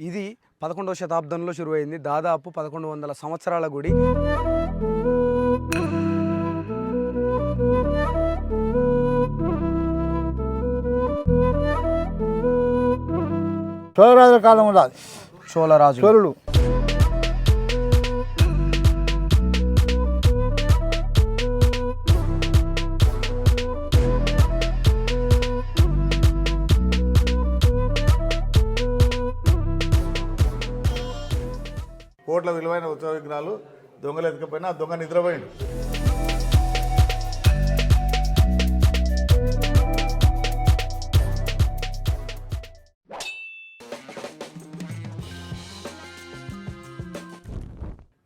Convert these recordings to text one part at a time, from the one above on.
ఇది పదకొండవ శతాబ్దంలో శురువైంది. దాదాపు పదకొండు వందల సంవత్సరాల గుడి. చోళరాజుల కాలం ఉండాలి. చోళరాజు చోళుడు కోట్ల విలువైన ఉత్సవ విగ్రహాలు దొంగలు ఎత్తుకపోయినా ఆ దొంగ నిద్రపోయిండు.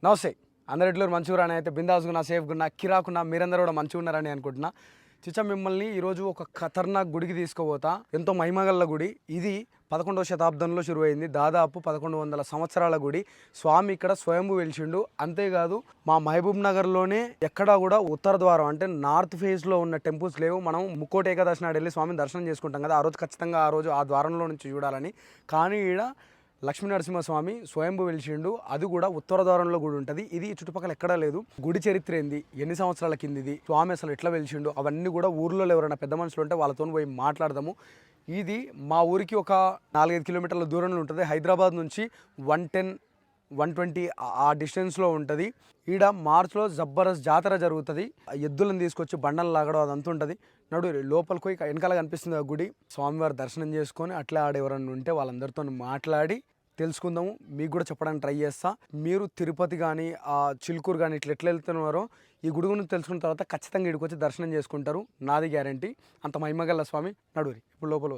నమస్తే. అందరిట్లో మంచిగా మంచిగా అయితే బిందాసుకున్నా సేఫ్గున్నా కిరాకున్నా మీరందరూ కూడా మంచిగా ఉన్నారని అనుకుంటున్నా. చిచ్చ మిమ్మల్ని ఈరోజు ఒక ఖతర్నాక్ గుడికి తీసుకుపోతా. ఎంతో మహిమగల్ల గుడి. ఇది పదకొండవ శతాబ్దంలో శురువైంది. దాదాపు పదకొండు వందల సంవత్సరాల గుడి. స్వామి ఇక్కడ స్వయంభూ వెలిచిండు. అంతేకాదు మా మహబూబ్ నగర్లోనే ఎక్కడా కూడా ఉత్తర ద్వారం అంటే నార్త్ ఫేస్లో ఉన్న టెంపుల్స్ లేవు. మనం ముక్కోటి ఏకాదశి నాడు వెళ్ళి స్వామిని దర్శనం చేసుకుంటాం కదా. ఆ రోజు ఖచ్చితంగా ఆ రోజు ఆ ద్వారంలో నుంచి చూడాలని. కానీ ఈడ లక్ష్మీ నరసింహస్వామి స్వయంభూ వెలిచిండు అది కూడా ఉత్తర ద్వారంలో గుడి ఉంటుంది. ఇది చుట్టుపక్కల ఎక్కడా లేదు. గుడి చరిత్ర ఏంది? ఎన్ని సంవత్సరాల కింద ఇది స్వామి అసలు ఎట్లా వెలిచిండు అవన్నీ కూడా ఊర్లో ఎవరైనా పెద్ద మనుషులు ఉంటే వాళ్ళతో పోయి మాట్లాడదాము. ఇది మా ఊరికి ఒక నాలుగైదు కిలోమీటర్ల దూరంలో ఉంటుంది. హైదరాబాద్ నుంచి వన్ టెన్ వన్ ట్వంటీ ఆ డిస్టెన్స్లో ఉంటుంది. ఈడ మార్చ్లో జబ్బరస్ జాతర జరుగుతుంది. ఆ ఎద్దులను తీసుకొచ్చి బండలు లాగడం అదంతా ఉంటుంది. నడు లోపలికి వెనకాల కనిపిస్తుంది ఆ గుడి. స్వామివారి దర్శనం చేసుకొని అట్లా ఆడెవరన్నా ఉంటే వాళ్ళందరితో మాట్లాడి తెలుసుకుందాము. మీకు కూడా చెప్పడానికి ట్రై చేస్తా. మీరు తిరుపతి కానీ ఆ చిలుకూరు కానీ ఇట్లా ఎట్లా వెళ్తున్నారో ఈ గుడి గురించి తెలుసుకున్న తర్వాత ఖచ్చితంగా ఇక్కడికి వచ్చి దర్శనం చేసుకుంటారు. నాది గ్యారంటీ. అంత మహిమగల్ల స్వామి నడురి ఇప్పుడు లోపల.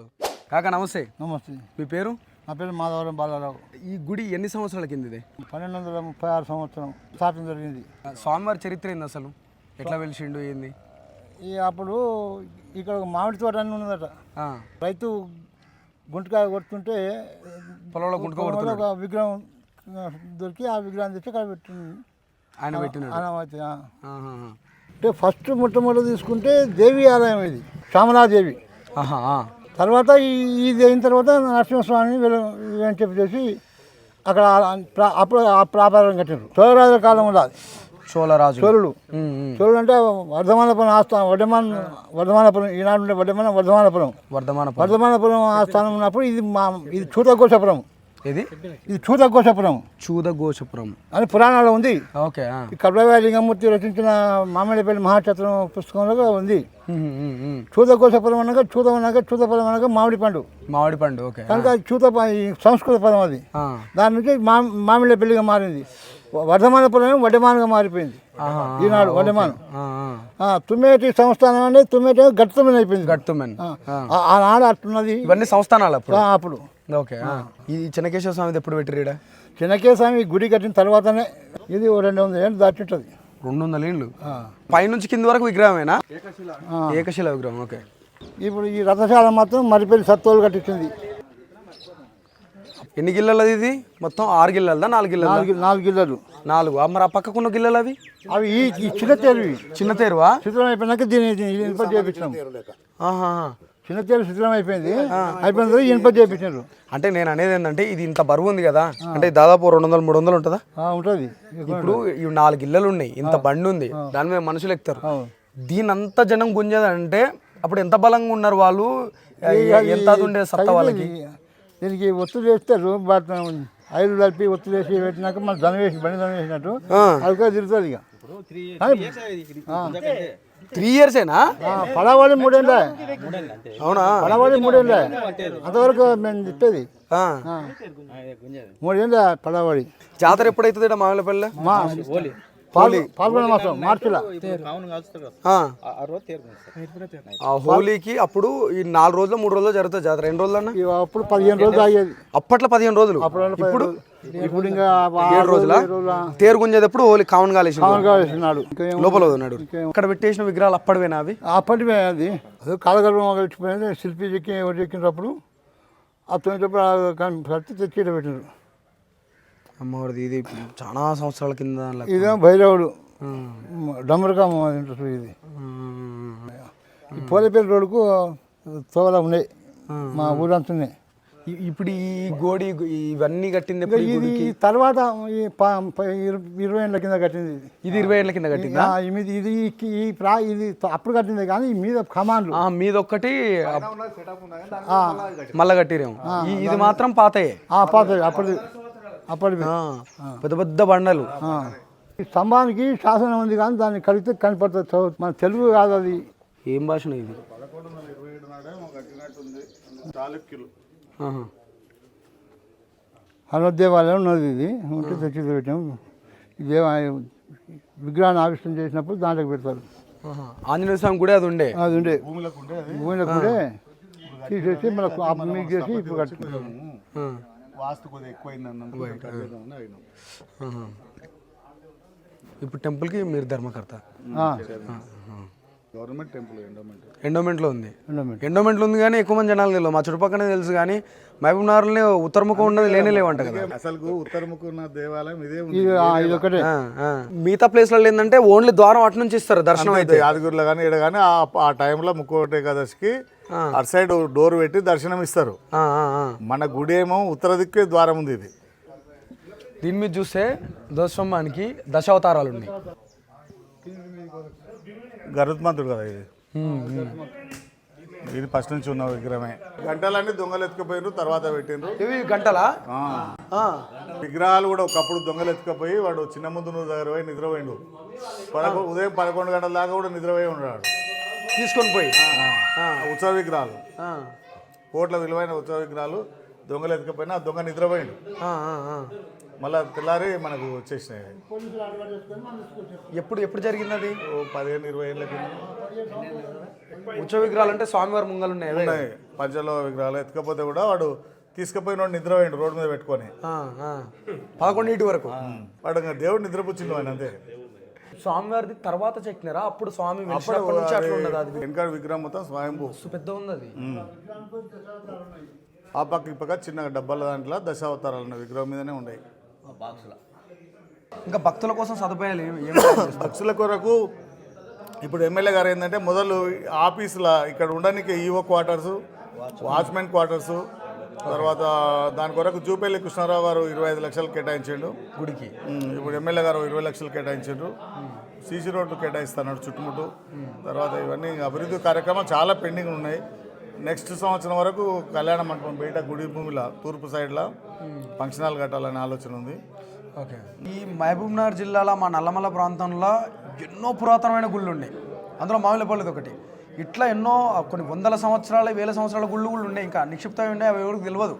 కాకా నమస్తే. నమస్తే. మీ పేరు? నా పేరు మాధవరం బాలారావు. ఈ గుడి ఎన్ని సంవత్సరాల కింద ఇది? పన్నెండు వందల ముప్పై ఆరు సంవత్సరం స్థాపన జరిగింది. స్వామివారి చరిత్ర ఏంది అసలు? ఎట్లా వెలిసిండు ఏంది? ఈ అప్పుడు ఇక్కడ ఒక మామిడి తోట అని ఉన్నదట. రైతు గుంటకాయ కొడుతుంటే పొలంలో గుంటక ఒక విగ్రహం దొరికి ఆ విగ్రహం తెచ్చి అక్కడ పెట్టింది ఆయన పెట్టినాడు. ఆహాహా. అంటే ఫస్ట్ మొట్టమొదటి తీసుకుంటే దేవి ఆలయం ఇది శ్యామలాదేవి ఆహా, ఆ. తర్వాత ఈ ఇది అయిన తర్వాత నరసింహస్వామిని వీళ్ళు అని చెప్పి చేసి అక్కడ ఆ- ప్రా- అప్పుడు ఆ ప్రాకారం కట్టారు చోళరాజుల కాలం ఉండాలి చోళరాజు చోళుడు. చోళుడు అంటే వర్ధమానపురం ఆస్థానం వర్ధమాన వర్ధమానపురం ఈనాడు ఉండే వర్ధమాన వర్ధమానపురం. వర్ధమాన వర్ధమానపురం ఆస్థానం ఉన్నప్పుడు ఇది మా ఇది చూతఘోషపురం ఇది ఇది చూతఘోషపురం చూదఘోషపురం అని పురాణాల్లో ఉంది. ఓకే. ఈ లింగమూర్తి రచించిన మామిడిపల్లి మహాచత్రం పుస్తకంలో ఉంది. చూతఘోషపురం అనగా చూతం అనగా చూతఫలం అనగా మామిడి పండు. మామిడి పండు ఓకే కనుక చూత సంస్కృత పదం అది. దాని నుంచి మా మామిడి పెళ్ళిగా మారింది. వర్ధమానపురం వడ్డమానంగా మారిపోయింది. ఈనాడు వడ్డమానం. తుమ్మేటి సంస్థానం అనేది తుమ్మేటి గట్టుతుమ్మని అయిపోయింది. గట్టుమెన్ ఆనాడు అట్టున్నది ఇవన్నీ సంస్థానాలు అప్పుడు? అప్పుడు. ఓకే. ఈ చెన్నకేశ్వర స్వామిది ఎప్పుడు పెట్టిరీడ చిన్నకేస్వామి గుడి కట్టిన తర్వాతనే ఇది రెండు వందల ఏళ్ళు దాటింటుంది. రెండు వందల ఏళ్ళు? పైనుంచి కింది వరకు విగ్రహమేనా. ఏకశిల విగ్రహం ఓకే. ఇప్పుడు ఈ రథశాల మాత్రం మరిపల్లి సత్తోలు కట్టించింది. ఎన్ని గిల్లలది ఇది? మొత్తం ఆరు గిల్లలదా? నాలుగు గిల్లలు నాలుగు నాలుగు గిల్లలు. నాలుగు. ఆ, మరి ఆ పక్కకున్న గిల్లలు అవి అవి ఈ ఈ చిన్న తేరు చిన్న తేరువా? శిథిలం అయిపోయినాక దీన్ని దీన్ని ఇనుప. చిన్న తేరు శిథిలం అయిపోయింది. అయిపోయిన తర్వాత ఇనుప అంటే నేను అనేది ఏంటంటే ఇది ఇంత బరువు ఉంది కదా అంటే దాదాపు రెండు వందలు మూడు వందలు ఉంటుందా? ఉంటుంది. ఇప్పుడు ఇవి నాలుగు గిల్లలు ఉన్నాయి. ఇంత బండి ఉంది. దాని మీద మనుషులు ఎక్కుతారు. దీని అంత జనం గుంజదంటే అప్పుడు ఎంత బలంగా ఉన్నారు వాళ్ళు? ఎంత అది ఉండే సత్తా వాళ్ళకి? దీనికి ఒత్తులు వేస్తారు బట్ ఐదు కలిపి ఒత్తులు వేసి పెట్టినాక మన ధనం వేసి బండి ధనం వేసినట్టు ఆ. అది కూడా తిరుగుతుంది ఇక. త్రీ ఇయర్సేనా ఆ, పడవడి మూడేళ్ళ. అవునా? పడవడి మూడేళ్ళ. అంతవరకు మేము చెప్పేది. ఆ. ఆ. మూడేళ్ళ పడవడి. జాతర ఎప్పుడైతుంది మామిలపల్లి? మా పాల్గొన మాసం మార్చిలో. ఆ. ఆ హోలీకి అప్పుడు ఈ నాలుగు రోజులు మూడు రోజులు జరుగుతుంది జాతర. ఎన్ని రోజులు అన్న? అప్పుడు పదిహేను రోజులు తాగేది అప్పట్లో పదిహేను రోజులు. అప్పుడు ఇప్పుడు? ఇప్పుడు ఇంకా ఏడు రోజులా తేరు గుంజేటప్పుడు హోలీ కామన్ కాలేసి ఏం- లోపల ఉన్నాడు. ఇక్కడ పెట్టేసిన విగ్రహాలు అప్పటివేనా అవి? అప్పటివే అది. అదే కాలగర్భం వచ్చిపోయింది శిల్పి చెక్కి ఎవరు చెక్కినప్పుడు సత్తి తెచ్చి పెట్టినారు. అమ్మవారిది ఇది చాలా సంవత్సరాల కింద. ఇదేమో భైరవుడు. ఉమ్. డమరకం ఇంట్రెస్ట్ ఇది. పోలేపల్లి రోడ్డుకు తోవల ఉన్నాయి. మా ఊరంతా ఉన్నాయి ఇప్పుడు ఈ గోడి ఇవన్నీ కట్టింది ఇది? తర్వాత ఇరవై ఏళ్ళ కింద కట్టింది ఇది. ఇది ఇరవై ఏళ్ళ కింద కట్టిందా? ఇది ఇది ఈ- ప్రా ఇది అప్పుడు కట్టింది కానీ మీద కమాండ్లు ఉన్నాయి ఆ, మళ్ళా కట్టిరేమో. ఇది మాత్రం పాతయే. ఆ, పాత అప్పటి పెద్ద పెద్ద బండలు. ఆ. ఈ స్తంభానికి శాసనం ఉంది కానీ దాన్ని కలిపితే కనపడుతుంది. మన తెలుగు కాదు అది. ఏం భాషన ఇది. హనుమత్ దేవాలయం ఉన్నది ఇది. ఉంటే తెచ్చి పెట్టాం ఈ దేవ విగ్రహాన్ని ఆవిష్కరణ చేసినప్పుడు దాంట్లోకి పెడతారు. ఆంజనేయ స్వామి కూడా అది ఉండే? అది ఉండే. భూమిలోకి ఉంటే అది? భూమిలో కూడా తీసేసి మనకు మీకు చేసి ఇప్పుడు కట్టుకుంటాం ఆ, వాస్తు కొద్దిగా ఎక్కువైంది అన్నందుకు అయినాం. ఆహా. ఇప్పుడు టెంపుల్కి మీరు ధర్మకర్త గవర్నమెంట్ టెంపుల్ ఎండోమెంట్. ఎండోమెంట్లో ఉంది. ఉండమండి. ఎండోమెంట్లో ఉంది కానీ ఎక్కువ మంది జనాలు తెలియదు. మా చుట్టుపక్కనే తెలుసు కానీ మహబూబ్ నగర్లో ఉత్తరముఖం ఉన్నది లేనే లేవంట కదా. అసలు ఉత్తరముఖం ఉన్న దేవాలయం ఇదే ఉంది. ఇది ఒకటే. మిగతా ప్లేస్లలో ఏంటంటే ఓన్లీ ద్వారం అటు నుంచి ఇస్తారు దర్శనం అయితే. యాదగిరిలో కానీ ఈడ కానీ ఆ టైంలో ముక్కోటి ఏకాదశికి అటు సైడ్ డోర్ పెట్టి దర్శనం ఇస్తారు. మన గుడి ఏమో ఉత్తర దిక్కే ద్వారం ఉంది ఇది. దీని మీద చూస్తే ధ్వజస్తంభానికి దశావతారాలు ఉన్నాయి. గరుత్మంతుడు కదా ఇది. ఇది ఫస్ట్ నుంచి ఉన్న విగ్రహమే. గంటలన్నీ దొంగలు ఎత్తుకుపోయినారు తర్వాత పెట్టిండ్రు ఇవి గంటలా? ఆ. ఆ. విగ్రహాలు కూడా ఒకప్పుడు దొంగలు ఎత్తుకపోయి వాడు చిన్న ముందు దగ్గర పోయి నిద్రపోయిండు. పదకొ ఉదయం పదకొండు గంటల దాకా కూడా నిద్రపోయి ఉన్నాడు. తీసుకొని పోయి? ఆ, ఉత్సవ విగ్రహాలు. ఆ, కోట్ల విలువైన ఉత్సవ విగ్రహాలు దొంగలు ఎత్తుకపోయినా దొంగ నిద్రపోయిండు. ఆ, ఆ, ఆ. మళ్ళీ తెల్లారి మనకు వచ్చేసినాయి. ఎప్పుడు ఎప్పుడు జరిగింది అది ఓ పదిహేను ఇరవై ఏళ్ళ కింద. ఉత్సవ విగ్రహాలు అంటే స్వామివారి ముంగలు ఉన్నాయి? ఉన్నాయి. పంచలో విగ్రహాలు ఎత్తుకపోతే కూడా వాడు తీసుకుపోయిన నిద్రపోయిండు రోడ్డు మీద పెట్టుకొని. పదకొండింటి వరకు? వాడు ఇంకా దేవుడు నిద్రపుచ్చిండు ఆయన అంతే. స్వామివారిది తర్వాత చెక్కినారా అప్పుడు స్వామి నుంచి అట్లా అది వెనకాడ విగ్రహం మొత్తం స్వయంభూ. పెద్ద ఉంది అది ఆ పక్క ఈ పక్క చిన్న డబ్బాల దాంట్లో దశావతారాలు విగ్రహం మీదనే ఉన్నాయి. ఇంకా భక్తుల కోసం సదుపాయాలు ఏమి భక్తుల కొరకు ఇప్పుడు ఎమ్మెల్యే గారు ఏంటంటే మొదలు ఆఫీసుల ఇక్కడ ఉండడానికి ఈఓ క్వార్టర్స్ వాచ్మెన్ క్వార్టర్స్ తర్వాత దాని కొరకు జూపల్లి కృష్ణారావు గారు ఇరవై ఐదు లక్షలు కేటాయించిండు. గుడికి. ఇప్పుడు ఎమ్మెల్యే గారు ఇరవై లక్షలు కేటాయించారు సీసీ రోడ్లు కేటాయిస్తున్నాడు చుట్టుముట్టు. తర్వాత ఇవన్నీ అభివృద్ధి కార్యక్రమాలు చాలా పెండింగ్ ఉన్నాయి. నెక్స్ట్ సంవత్సరం వరకు కళ్యాణ మండపం బయట గుడి భూమిలో తూర్పు సైడ్లో ఫంక్షన్ హాల్ కట్టాలనే ఆలోచన ఉంది. ఓకే. ఈ మహబూబ్ నగర్ జిల్లాలో మా నల్లమల్ల ప్రాంతంలో ఎన్నో పురాతనమైన గుళ్ళు ఉన్నాయి. అందులో మామిలపల్లిది ఒకటి. ఇట్లా ఎన్నో కొన్ని వందల సంవత్సరాల వేల సంవత్సరాల గుళ్ళు కూడా ఉన్నాయి. ఇంకా నిక్షిప్తమై ఉన్నాయి అవి ఎవరికి తెలియదు.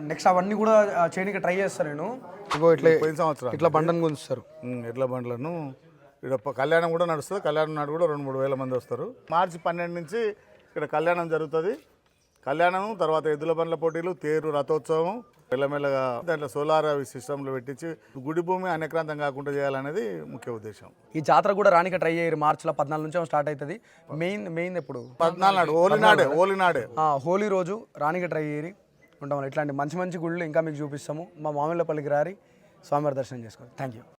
నెక్స్ట్ అవన్నీ కూడా చేయడానికి ట్రై చేస్తాను నేను. ఇగో ఇట్లా పోయిన సంవత్సరం. ఇట్లా బండను గుంచుస్తారు ఉమ్, ఎడ్ల బండ్లను. ఇక్కడ కళ్యాణం కూడా నడుస్తుంది. కళ్యాణం నాడు కూడా రెండు మూడు వేల మంది వస్తారు. మార్చి పన్నెండు నుంచి ఇక్కడ కళ్యాణం జరుగుతుంది. కళ్యాణం తర్వాత ఎద్దుల బండ్ల పోటీలు తేరు రథోత్సవం మెల్లమెల్లగా దాంట్లో సోలార్ అవి సిస్టంలు పెట్టించి గుడి భూమి అనేక్రాంతం కాకుండా చేయాలనేది ముఖ్య ఉద్దేశం. ఈ జాతర కూడా రానికి ట్రై అయ్యారు మార్చిలో పద్నాలుగు నుంచి స్టార్ట్ అవుతుంది మెయిన్ మెయిన్ ఎప్పుడు? పద్నాలుగు నాడు ఓలి నాడే ఓలి నాడే. హోలీ రోజు రానికి ట్రై చేయరి. ఉంటాం ఇట్లాంటి మంచి మంచి గుళ్ళు ఇంకా మీకు చూపిస్తాము. మా మామిళ్ళపల్లికి రారి. స్వామివారి దర్శనం చేసుకోండి. Thank you